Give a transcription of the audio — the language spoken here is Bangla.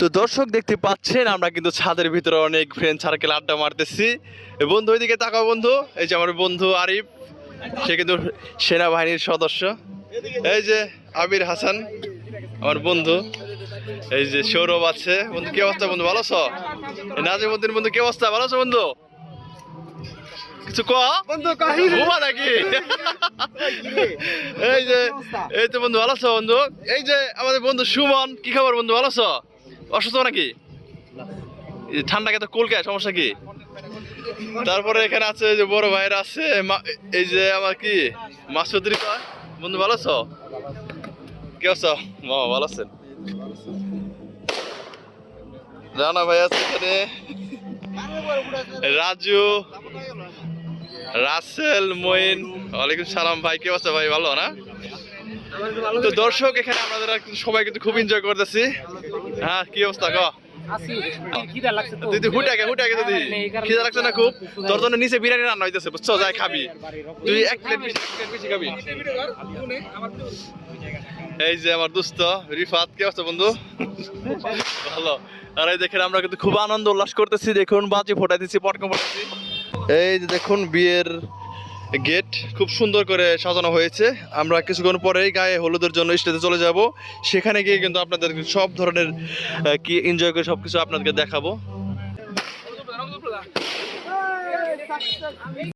তো দর্শক দেখতে পাচ্ছেন আমরা কিন্তু ছাদের ভিতরে অনেক ফ্রেন্ড সার্কেল আড্ডা মারতেছি। বন্ধু ওইদিকে তাকাও বন্ধু। এই যে আমার বন্ধু আরিফ সে কিন্তু সেনাবাহিনীর সদস্য। এই যে আবির হাসান আমার বন্ধু। এই যে সৌরভ আছে। বন্ধু কি অবস্থা বন্ধু? ভালো আছো? নাজিমুদ্দিন বন্ধু কি অবস্থা? ভালো আছো বন্ধু? কিছু ক? বন্ধু ঘুমা নাকি? এই যে এই তো বন্ধু ভালো আছো বন্ধু? এই যে আমাদের বন্ধু সুমন কি খবর বন্ধু? ভালো আছো? অসুস্থ নাকি? এই ঠান্ডাকে তো কুলকে সমস্যা কি? তারপরে এখানে আছে যে বড় ভাইরা আছে এই যে আমার কি? মাসুদ্রি বন্ধু, ভালো আছো? কে আছো মামা, ভালো আছেন? রানা ভাই আছে এখানে। রাজু, রাসেল মইন ওয়ালাইকুম সালাম ভাই, কি অবস্থা ভাই? ভালো না? তো দর্শক, এখানে আমাদের সবাই কিন্তু খুব এনজয় করতেছি। হ্যাঁ কি অবস্থা ক? লাগছে না খুব? তোর জন্য নিচে বিরিয়ানি রান্না হইতেছে বুঝছ? যাই খাবি। তুই এক প্লেট বেশি এক প্লেট বেশি খাবি। এই যে আমার দোস্ত রিফাত কি বন্ধু? ভালো। আর এই দেখেন আমরা কিন্তু খুব আনন্দ উল্লাস করতেছি। দেখুন বাজি ফোটাইতেছি পটকা ফোটাইছি এই যে দেখুন বিয়ের গেট খুব সুন্দর করে সাজানো হয়েছে। আমরা কিছুক্ষণ পরেই গায়ে হলুদের জন্য স্টেজে চলে যাব। সেখানে গিয়ে কিন্তু আপনাদের সব ধরনের কি এনজয় করে সবকিছু আপনাদেরকে দেখাবো।